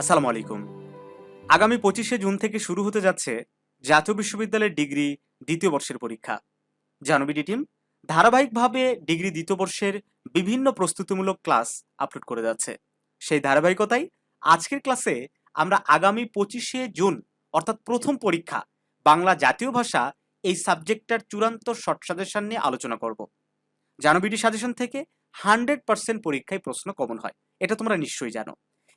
আসসালামু আলাইকুম। আগামী পঁচিশে জুন থেকে শুরু হতে যাচ্ছে জাতীয় বিশ্ববিদ্যালয়ের ডিগ্রি দ্বিতীয় বর্ষের পরীক্ষা। জানবিডি টিম, ধারাবাহিকভাবে ডিগ্রি দ্বিতীয় বর্ষের বিভিন্ন প্রস্তুতিমূলক ক্লাস আপলোড করে যাচ্ছে। সেই ধারাবাহিকতায় আজকের ক্লাসে আমরা আগামী পঁচিশে জুন, অর্থাৎ প্রথম পরীক্ষা, বাংলা জাতীয় ভাষা এই সাবজেক্টটার চূড়ান্ত শর্ট সাজেশন নিয়ে আলোচনা করব। জানবিডি সাজেশন থেকে হান্ড্রেড পার্সেন্ট পরীক্ষায় প্রশ্ন কমন হয়, এটা তোমরা নিশ্চয়ই জানো।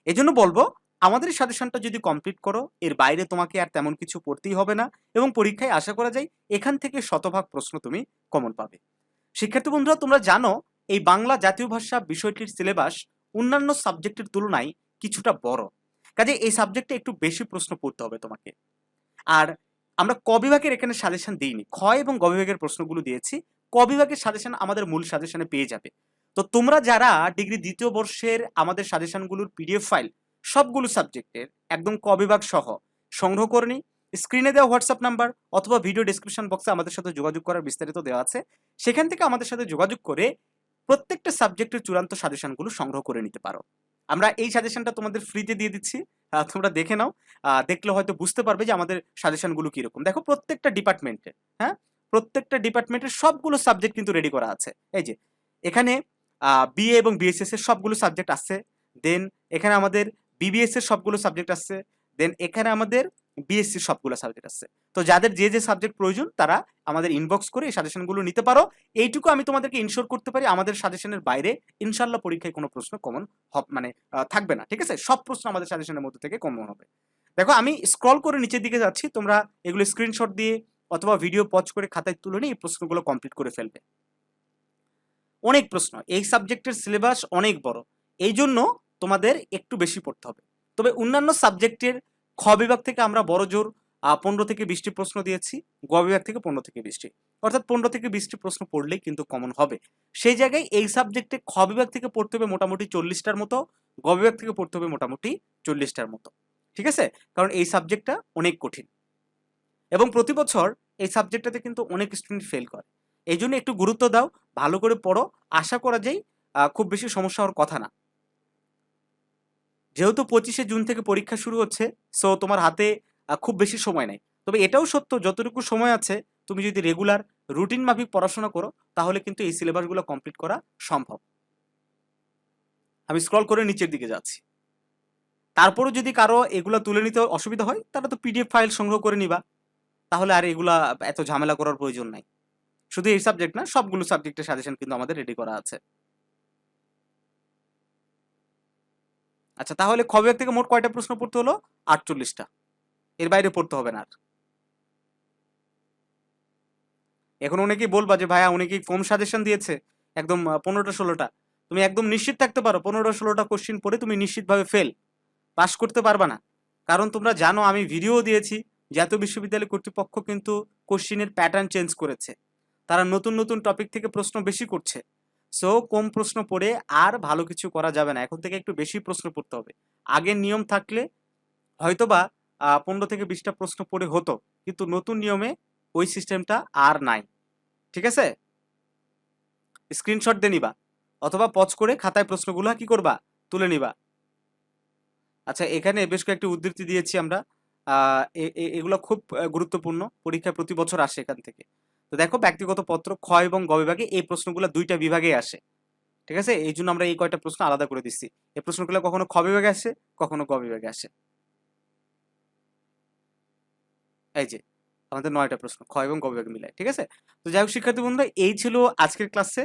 এজন্য বলব আমাদের সাজেশনটা যদি কমপ্লিট করো, এর বাইরে তোমাকে আর তেমন কিছু পড়তেই হবে না এবং পরীক্ষায় আশা করা যায় এখান থেকে শতভাগ প্রশ্ন তুমি কমন পাবে। শিক্ষার্থী বন্ধুরা, তোমরা জানো এই বাংলা জাতীয় ভাষা বিষয়টির সিলেবাস অন্যান্য সাবজেক্টের তুলনায় কিছুটা বড়। কাজে এই সাবজেক্টে একটু বেশি প্রশ্ন পড়তে হবে তোমাকে। আর আমরা ক বিভাগের এখানে সাজেশন দিইনি। খ এবং গ বিভাগের প্রশ্নগুলো দিয়েছি। ক বিভাগের সাজেশন আমাদের মূল সাজেশনে পেয়ে যাবে। তো তোমরা যারা ডিগ্রি দ্বিতীয় বর্ষের আমাদের সাজেশনগুলোর পিডিএফ ফাইল সবগুলো সাবজেক্টের একদম ক বিভাগ সহ সংগ্রহ করে নিই। স্ক্রিনে দেওয়া হোয়াটসঅ্যাপ নাম্বার অথবা ভিডিও ডিসক্রিপশন বক্সে আমাদের সাথে যোগাযোগ করার বিস্তারিত দেওয়া আছে। সেখান থেকে আমাদের সাথে যোগাযোগ করে প্রত্যেকটা সাবজেক্টের চূড়ান্ত সাজেশনগুলো সংগ্রহ করে নিতে পারো। আমরা এই সাজেশনটা তোমাদের ফ্রিতে দিয়ে দিচ্ছি। তোমরা দেখে নাও। দেখলে হয়তো বুঝতে পারবে যে আমাদের সাজেশনগুলো কীরকম। দেখো, প্রত্যেকটা ডিপার্টমেন্টে হ্যাঁ? প্রত্যেকটা ডিপার্টমেন্টের সবগুলো সাবজেক্ট কিন্তু রেডি করা আছে। এই যে, এখানে বিএ এবং বিএসএস এর সবগুলো সাবজেক্ট আছে। দেন এখানে আমাদের বিবিএস এর সবগুলো সাবজেক্ট আছে দেন এখানে আমাদের বিএসসি সবগুলো সাবজেক্ট আছে। তো যাদের যে যে সাবজেক্ট প্রয়োজন, তারা আমাদের ইনবক্স করে এই সাজেশনগুলো নিতে পারো। এইটুকু আমি তোমাদেরকে ইনশোর করতে পারি, আমাদের সাজেশনের বাইরে ইনশাল্লাহ পরীক্ষায় কোনো প্রশ্ন কমন মানে থাকবে না, ঠিক আছে? সব প্রশ্ন আমাদের সাজেশনের মধ্যে থেকে কমন হবে। দেখো, আমি স্ক্রল করে নিচের দিকে যাচ্ছি, তোমরা এগুলো স্ক্রিনশট দিয়ে অথবা ভিডিও পজ করে খাতায় তুলে নিয়ে এই প্রশ্নগুলো কমপ্লিট করে ফেলবে। অনেক প্রশ্ন, এই সাবজেক্টের সিলেবাস অনেক বড়। এই জন্য তোমাদের একটু বেশি পড়তে হবে। তবে অন্যান্য সাবজেক্টের খ বিভাগ থেকে আমরা বড় জোর পনেরো থেকে বিশটি প্রশ্ন দিয়েছি, গ বিভাগ থেকে পনেরো থেকে বিশটি। অর্থাৎ পনেরো থেকে বিশটি প্রশ্ন পড়লেই কিন্তু কমন হবে। সেই জায়গায় এই সাবজেক্টে খ বিভাগ থেকে পড়তে হবে মোটামুটি চল্লিশটার মতো, গ বিভাগ থেকে পড়তে হবে মোটামুটি চল্লিশটার মতো। ঠিক আছে? কারণ এই সাবজেক্টটা অনেক কঠিন। এবং প্রতি বছর এই সাবজেক্টটাতে কিন্তু অনেক স্টুডেন্ট ফেল করে। এই জন্য একটু গুরুত্ব দাও, ভালো করে পড়ো। আশা করা যায় খুব বেশি সমস্যা হওয়ার কথা না। যেহেতু পঁচিশে জুন থেকে পরীক্ষা শুরু হচ্ছে সো তোমার হাতে খুব বেশি সময় নেই। তবে এটাও সত্য, যতটুকু সময় আছে, তুমি যদি রেগুলার রুটিন মাফিক পড়াশোনা করো, তাহলে কিন্তু এই সিলেবাসগুলো কমপ্লিট করা সম্ভব। আমি স্ক্রল করে নিচের দিকে যাচ্ছি। তারপরও যদি কারও এগুলো তুলে নিতে অসুবিধা হয়, তাহলে তো পিডিএফ ফাইল সংগ্রহ করে নিবা। তাহলে আর এগুলা এত ঝামেলা করার প্রয়োজন নাই। শুধু এই সাবজেক্ট না, সবগুলো সাবজেক্টের সাজেশন কিন্তু আমাদের রেডি করা আছে। আচ্ছা তাহলে খ থেকে মোট কয়টা প্রশ্ন পড়তে হলো? আটচল্লিশটা। এর বাইরে পড়তে হবে না আর। এখন অনেকেই বলবা যে, ভাইয়া অনেকেই কম সাজেশন দিয়েছে? একদম পনেরোটা, ষোলোটা। তুমি একদম নিশ্চিত থাকতে পারো, পনেরোটা, ষোলোটা কোশ্চিন পড়ে তুমি নিশ্চিতভাবে ফেল পাস করতে পারবা না। কারণ তোমরা জানো, আমি ভিডিও দিয়েছি, জাতীয় বিশ্ববিদ্যালয় কর্তৃপক্ষ কিন্তু কোশ্চিনের প্যাটার্ন চেঞ্জ করেছে। তারা নতুন নতুন টপিক থেকে প্রশ্ন বেশি করছে। সো কম প্রশ্ন পড়ে আর ভালো কিছু করা যাবে না। এখন থেকে একটু বেশি প্রশ্ন পড়তে হবে। আগের নিয়ম থাকলে হয়তোবা পনেরো থেকে বিশটা প্রশ্ন পড়ে হতো। কিন্তু নতুন নিয়মে ওই সিস্টেমটা আর নাই। ঠিক আছে? স্ক্রিনশট দিয়ে নিবা। অথবা পজ করে খাতায় প্রশ্নগুলো কি করবা? তুলে নিবা। আচ্ছা এখানে বেশ কয়েকটি উদ্ধৃতি দিয়েছি আমরা। এগুলো খুব গুরুত্বপূর্ণ। পরীক্ষায় প্রতি বছর আসে এখান থেকে। তো দেখো ব্যক্তিগত পত্র, খ এবং গ বিভাগে এই প্রশ্নগুলো দুইটা বিভাগে আসে। ঠিক আছে? এই জন্য আমরা এই কয়টা প্রশ্ন আলাদা করে দিচ্ছি। এই প্রশ্নগুলো কখনো খ বিভাগে আসে, কখনো গ বিভাগে আসে। এই যে, আমাদের নয়টা প্রশ্ন, খ এবং গ বিভাগ মিলায়, ঠিক আছে? তো যাই হোক, শিক্ষার্থী বন্ধুরা, এই ছিল আজকের ক্লাসে।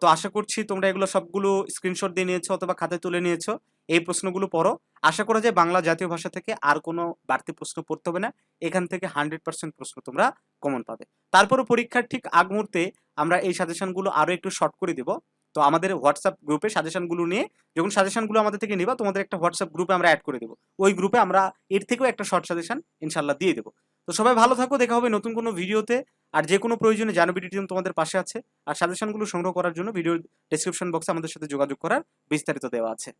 তো আশা করছি তোমরা এগুলো সবগুলো স্ক্রিনশট দিয়ে নিয়েছো অথবা খাতায় তুলে নিয়েছো। এই প্রশ্নগুলো পড়ো। আশা করা যায় বাংলা জাতীয় ভাষা থেকে আর কোনো বাড়তি প্রশ্ন পড়তে হবে না। এখান থেকে হান্ড্রেড পার্সেন্ট প্রশ্ন তোমরা কমন পাবে। তারপরও পরীক্ষার ঠিক আগ মুহূর্তে আমরা এই সাজেশনগুলো আরও একটু শর্ট করে দিব। তো আমাদের হোয়াটসঅ্যাপ গ্রুপে সাজেশনগুলো নিয়ে যখন সাজেশনগুলো আমাদের থেকে নিবা, তোমাদের একটা হোয়াটসঅ্যাপ গ্রুপে আমরা অ্যাড করে দেবো। ওই গ্রুপে আমরা এর থেকেও একটা শর্ট সাজেশন ইনশাল্লাহ দিয়ে দেবো। তো সবাই ভালো থাকো, দেখা হবে নতুন কোনো ভিডিওতে। আর যে কোনো প্রয়োজনে জানবিডি টিম তোমাদের পাশে আছে। আর সাজেশনগুলো সংগ্রহ করার জন্য ভিডিও ডেসক্রিপশন বক্সে আমাদের সাথে যোগাযোগ করার বিস্তারিত দেওয়া আছে।